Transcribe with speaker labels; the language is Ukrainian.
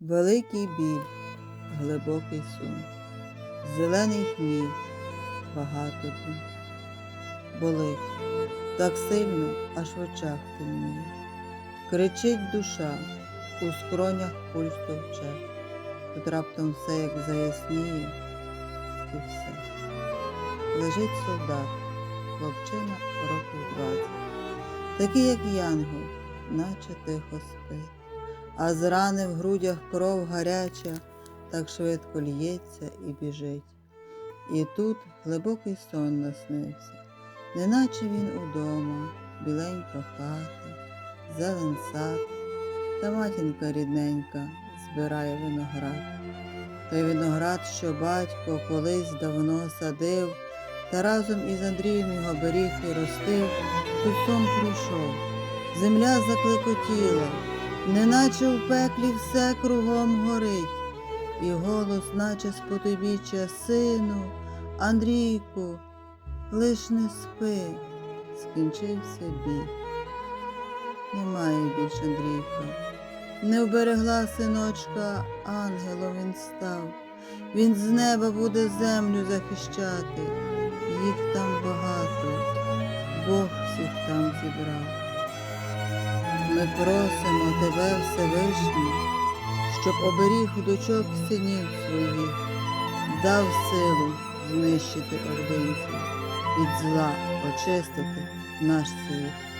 Speaker 1: Великий біль, глибокий сум, зелений гнів, багато дум. Болить так сильно, аж в очах темніє. Кричить душа, у скронях пульс товче. Тут раптом все як заясніє, і все. Лежить солдат, хлопчина років двадцять, такий, як янгол, наче тихо спить. А з рани в грудях кров гаряча, так швидко лється і біжить. І тут глибокий сон наснився, неначе він удома, біленька хата, зелен сад, та матінка рідненька збирає виноград. Той виноград, що батько колись давно садив, та разом із Андрієм його беріг і ростив, тут сон прийшов, земля закликотіла, неначе в пеклі все кругом горить, і голос, наче з потойбіччя, сину, Андрійку, лиш не спи, скінчився бій. Немає більш Андрійка. Не вберегла синочка, ангелом він став. Він з неба буде землю захищати. Їх там багато, Бог всіх там зібрав. Ми просимо тебе, Всевишній, щоб оберіг дочок синів своїх, дав силу знищити ординців, від зла очистити наш світ.